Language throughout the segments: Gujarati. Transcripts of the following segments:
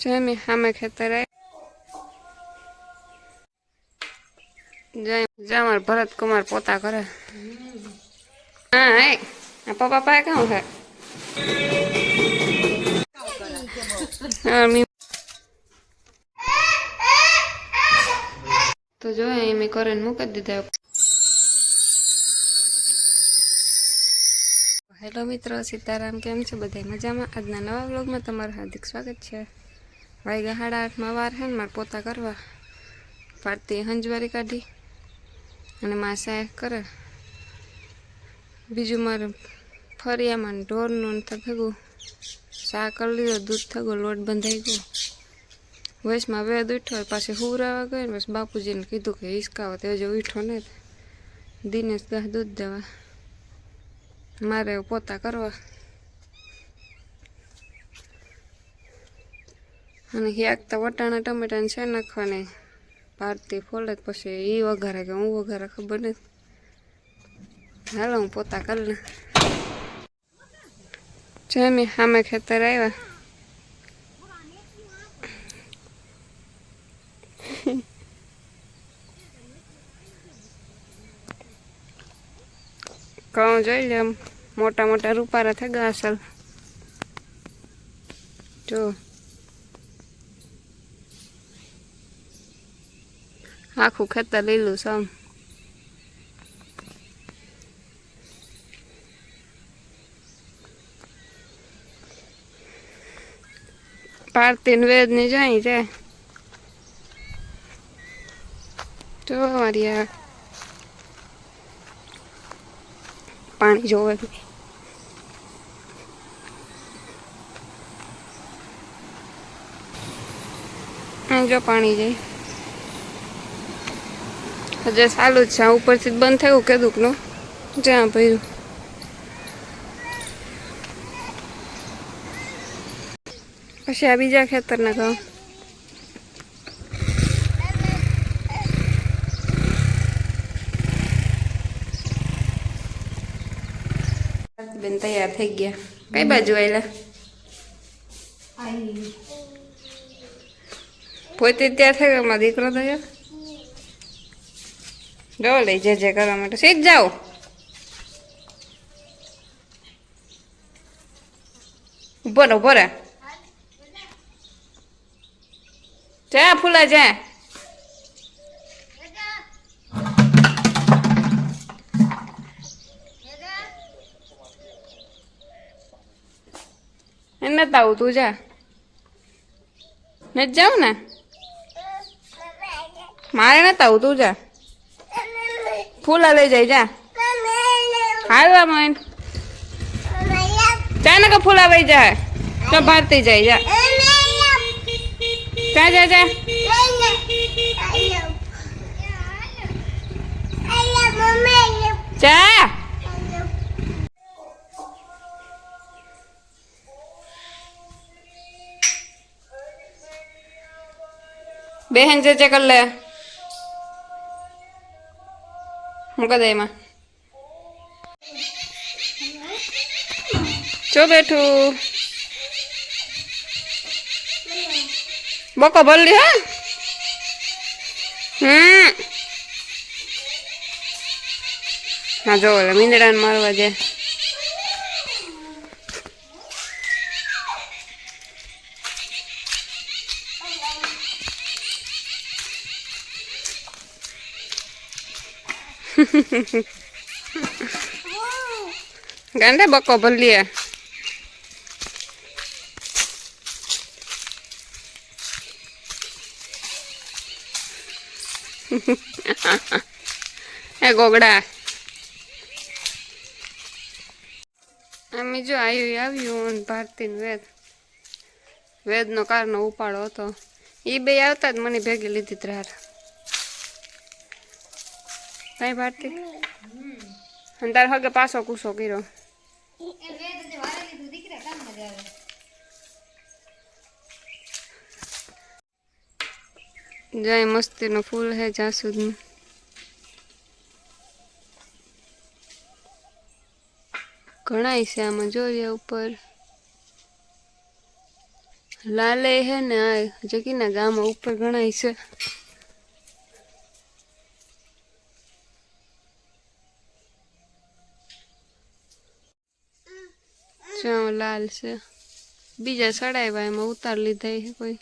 જય મેં સામે ખેતર જય જય અમાર ભરત કુમાર પોતા કરે હા, હે. પપ્પા પાસે કામ છે? તો જો, એ મેં કરીને મૂકી દીધા. હેલો મિત્રો, સીતારામ, કેમ છે? બધા મજામાં? આજના નવા વ્લોગમાં તમારું હાર્દિક સ્વાગત છે. વાગ્યા સાડા આઠમાં વાર છે ને મારે પોતા કરવા. પાડતી હંજવારી કાઢી. અને માસા કરે. બીજું મારે ફરિયામાં ઢોરનું ને શાક કરી લીધો, દૂધ થગો લોટ બંધાઈ ગયો. વયસમાં વેદ ઉઠ્યો પાછી હુવરાવા ગયો ને બસ બાપુજીને કીધું કે હિસકાવો, તો હજુ ઉઠો ને દિનેશ દૂધ દેવા. મારે પોતા કરવા. અને તો વટાણા ટમેટાને છે નાખવાની. ભારતી ફોલે પછી એ વઘારે કે હું વઘારે ખબર નથી. હાલો, હું પોતા કરી લે જમી સામે ખેતર આવ્યા કઉ જોઈ લે મોટા મોટા રૂપારા થઈ ગયા જો. આખું ખેતર લીલું પારતી ને વેદની જાય છે જો મારી પાણી જોવે જો પાણી જાય હજે ચાલુ જ છે. ઉપરથી બંધ થયું કે નું? જ્યાં ભર્યું? પછી આ બીજા ખેતરના ઘઉં બેન તૈયાર થઈ ગયા. કઈ બાજુ આવેલા પોતે ત્યાં થયો દીકરો થયો? જો લઈ જે જે કરવા માટે. સીધ જાઓ. ઊભો ઊભો રહે. જા ફૂલા જા એને તાવું તું જા. ને જાઉં ને? મારે નતા આવું તું જા. ફૂલા લઈ જાય, જા. હાલવા મન જા ને કે ફૂલા વઈ જાય તો ભારતી જાય, જા. જા જા જા. જા. બેહેન જે જે કર લે. મૂકા દે એમાં બેઠું. બકો ભરલી હા? હમ. હા જો મીંદડાને મારવા જાય ગાંડે બકો ભરલીએ એ ગોગડા. અમે જો આવ્યું આવ્યું અને ભારતી વેદ. વેદનો કારનો ઉપાડો હતો. એ બે આવતા જ મને ભેગી લીધી ત્રાર. કઈ ભારતી અને તાર હગે પાછો કૂસો કર્યો જય મસ્તીનું ફૂલ હે જાસૂદનું ઘણાય છે આમાં જોઈએ ઉપર લાલે હે ને આ જગીના ગામમાં ઉપર ગણાય છે જ્યાં લાલ છે. બીજા સડાવ્યા એમાં ઉતાર લીધા છે કોઈ.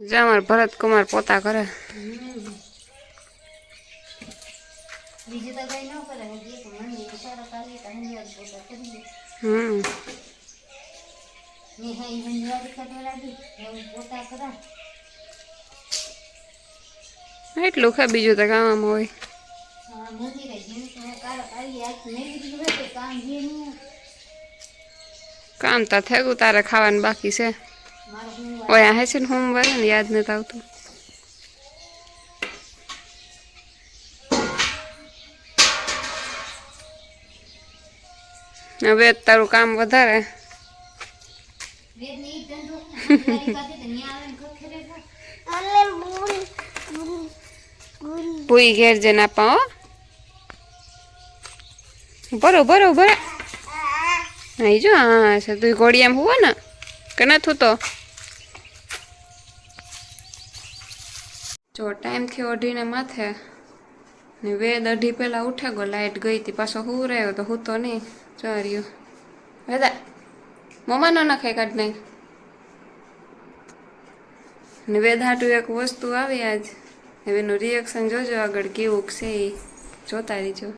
જામર ભરત કુમાર પોતા કરે હમ. એટલું ખા બીજું તો કામમાં હોય. કામ તો થયું તારે ખાવાનું બાકી છે. ઓયા હે છે ને સોમવારે ને યાદ નથી આવતું. હવે તારું કામ વધારે. વેદની ઈ ધંધો તૈયારી કાઢી તો ન્યા આવે ને ખખેરે છે પૂઈ ઘેર જઈને આપા હો. બરો બરો બરો અહીં જો હા છે તું ઘોડી એમ હુવો ને, કે નથી તો? જો ટાઈમથી ઓઢીને માથે, ને વેદ અઢી પહેલાં ઉઠે ગયો લાઇટ ગઈ હતી, પાછો હું રહ્યો તો હું તો નહીં, ચાર્યું. વેદા મમ્મા નો નખાય કાઢ નહીં. ને વેદ હાટું એક વસ્તુ આવી આજ એનું રિએક્શન જોજો આગળ કેવું છે એ, જોતા રહીજો.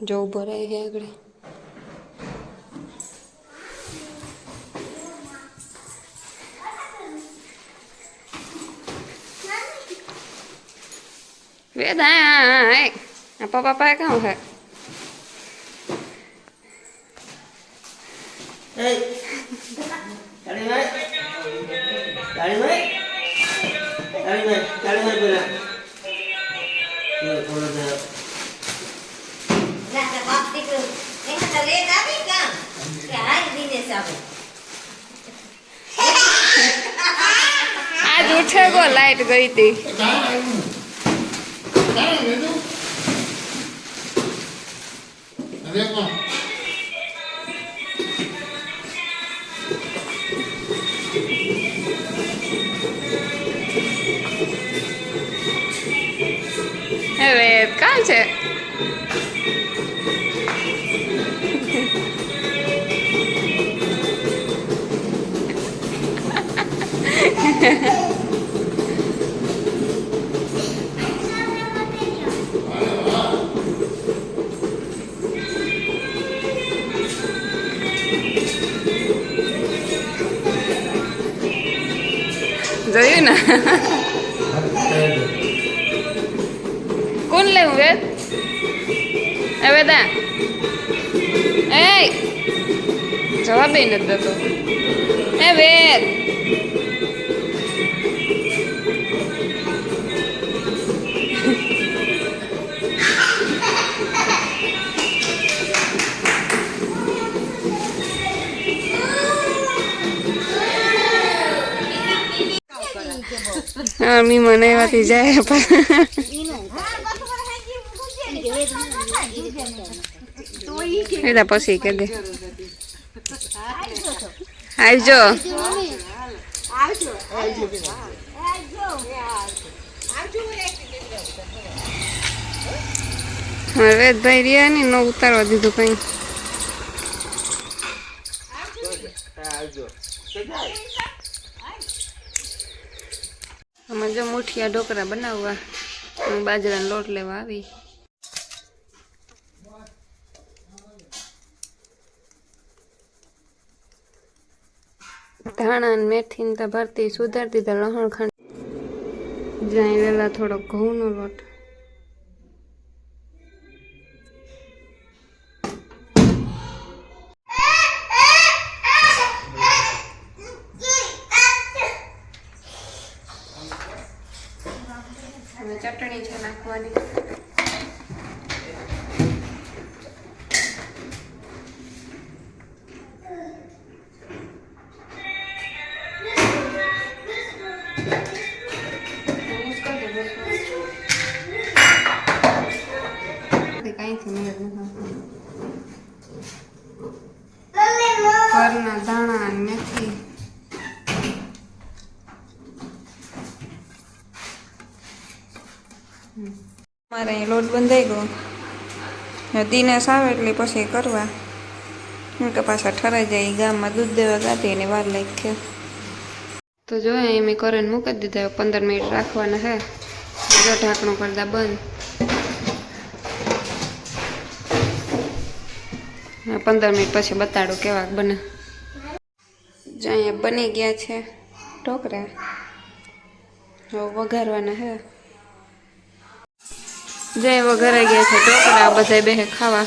જો, ઊભો રહી ગયા આગળ. હા આ પપ્પા પાસે કામ છે Hey. Cari mai. Cari mai. Cari mai. Cari mai bola. Ya, kalau dah. ના તો બાપ દીકરો એને તો વેદ આવી કામ કે હાલ દિનેશ આવે આજ ઉઠે ગો લાઈટ ગઈ હતી હવે કામ છે જોયું ને કોણ લેવું વેદ એ વેદા એ જવાબ નથી દેતો. એ વેદ. હા, મી મને એવાથી જાય. પણ એના પછી કે આવજો. હવે વેદભાઈ રહ્યા ને, ન ઉતારવા દીધું કઈ. અમે જો મુઠિયા ઢોકળા બનાવવા, હું બાજરાનો લોટ લેવા આવી. ધાણા ને મેથી ને ભરતી સુધારતી તો લહણ ખાંડ. જ્યાં વેલા થોડો ઘઉંનો લોટ. morning. મારે અહીં લોટ બંધાઈ ગયો. દિનેશ આવે એટલે પછી કરવા. હું કે પાછા ઠરાઈ જાય ગામમાં દૂધ દેવા ગાતી એની વાર લાગી તો જો અહીં મેં કરીને મૂકી દીધા પંદર મિનિટ રાખવાના હે. જો ઢાંકણું કરતા બંધ. પંદર મિનિટ પછી બતાડો કેવા બને. જો અહીંયા બની ગયા છે ઢોકળા વઘારવાના હે. જય વગેરે ગયા છે ઢોકળા બધા બે ખાવા.